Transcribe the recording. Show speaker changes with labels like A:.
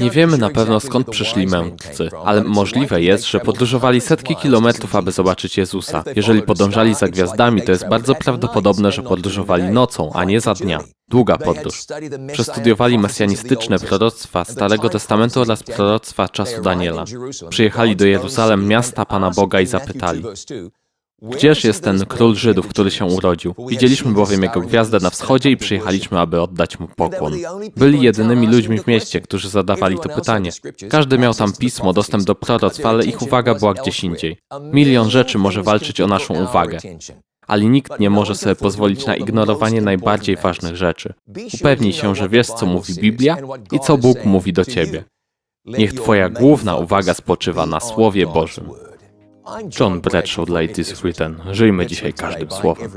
A: Nie wiemy na pewno skąd przyszli mędrcy, ale możliwe jest, że podróżowali setki kilometrów, aby zobaczyć Jezusa. Jeżeli podążali za gwiazdami, to jest bardzo prawdopodobne, że podróżowali nocą, a nie za dnia. Długa podróż. Przestudiowali mesjanistyczne proroctwa Starego Testamentu oraz proroctwa czasu Daniela. Przyjechali do Jeruzalem, miasta Pana Boga i zapytali, Gdzież jest ten król Żydów, który się urodził? Widzieliśmy bowiem jego gwiazdę na wschodzie i przyjechaliśmy, aby oddać mu pokłon. Byli jedynymi ludźmi w mieście, którzy zadawali to pytanie. Każdy miał tam pismo, dostęp do proroctw, ale ich uwaga była gdzieś indziej. Milion rzeczy może walczyć o naszą uwagę, ale nikt nie może sobie pozwolić na ignorowanie najbardziej ważnych rzeczy. Upewnij się, że wiesz, co mówi Biblia i co Bóg mówi do ciebie. Niech twoja główna uwaga spoczywa na Słowie Bożym. John Bradshaw It Is Written. Żyjmy dzisiaj każdym słowem.